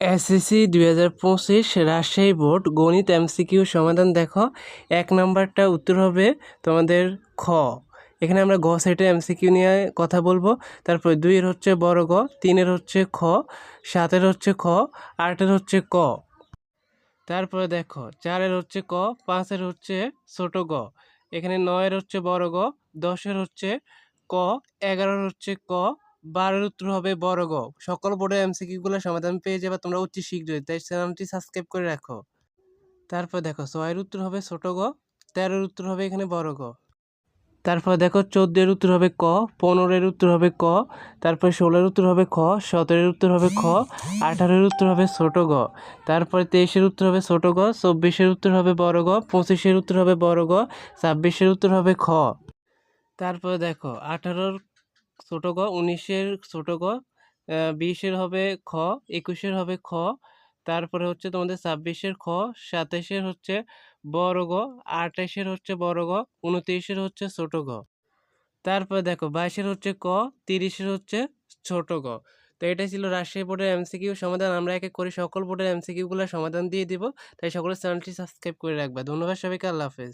SSC দুই হাজার পঁচিশ রাজশাহী বোর্ড গণিত এমসিকিউ সমাধান দেখো। এক নাম্বারটা উত্তর হবে তোমাদের খ। এখানে আমরা গ সেটের এমসিকিউ নিয়ে কথা বলব। তারপর দুইয়ের হচ্ছে বড় গ, তিনের হচ্ছে খ, সাতের হচ্ছে খ, আটের হচ্ছে ক। তারপরে দেখো, চারের হচ্ছে ক, পাঁচের হচ্ছে ছোট গ। এখানে নয়ের হচ্ছে বড় গ, দশের হচ্ছে ক, এগারোর হচ্ছে ক বারোর উত্তর হবে বড় গ সকল বোর্ডের এমসিকিউগুলো সমাধান পেয়ে যাবে তোমরা অতি শীঘ্রই তাই চ্যানেলটি সাবস্ক্রাইব করে রাখো তারপর দেখো ছয়ের উত্তর হবে ছোট গ তেরোর উত্তর হবে এখানে বড় গ তারপর দেখো চোদ্দের উত্তর হবে ক পনেরোর উত্তর হবে ক তারপরে ষোলোর উত্তর হবে খ সতেরোর উত্তর হবে খ আঠারোর উত্তর হবে ছোট গ তারপরে তেইশের উত্তর হবে ছোট গ চব্বিশের উত্তর হবে বড় গ পঁচিশের উত্তর হবে বড় গ ছাব্বিশের উত্তর হবে খ তারপর দেখো আঠারোর ছোট গ, উনিশের ছোট গ বিশের হবে খ, একুশের হবে খ, তারপরে হচ্ছে তোমাদের ছাব্বিশের খ, সাতাশের হচ্ছে বড় গ, আঠাশের হচ্ছে বড় গ, উনত্রিশের হচ্ছে ছোট গ। তারপর দেখো বাইশের হচ্ছে ক, তিরিশের হচ্ছে ছোট গ। তো এটাই ছিল রাজশাহী বোর্ডের এমসিকিউ সমাধান। আমরা একে করে সকল বোর্ডের এমসিকিউগুলোর সমাধান দিয়ে দিব। তাই সকলের চ্যানেলটি সাবস্ক্রাইব করে রাখবা। ধন্যবাদ সবাইকে। আল্লাহ হাফেজ।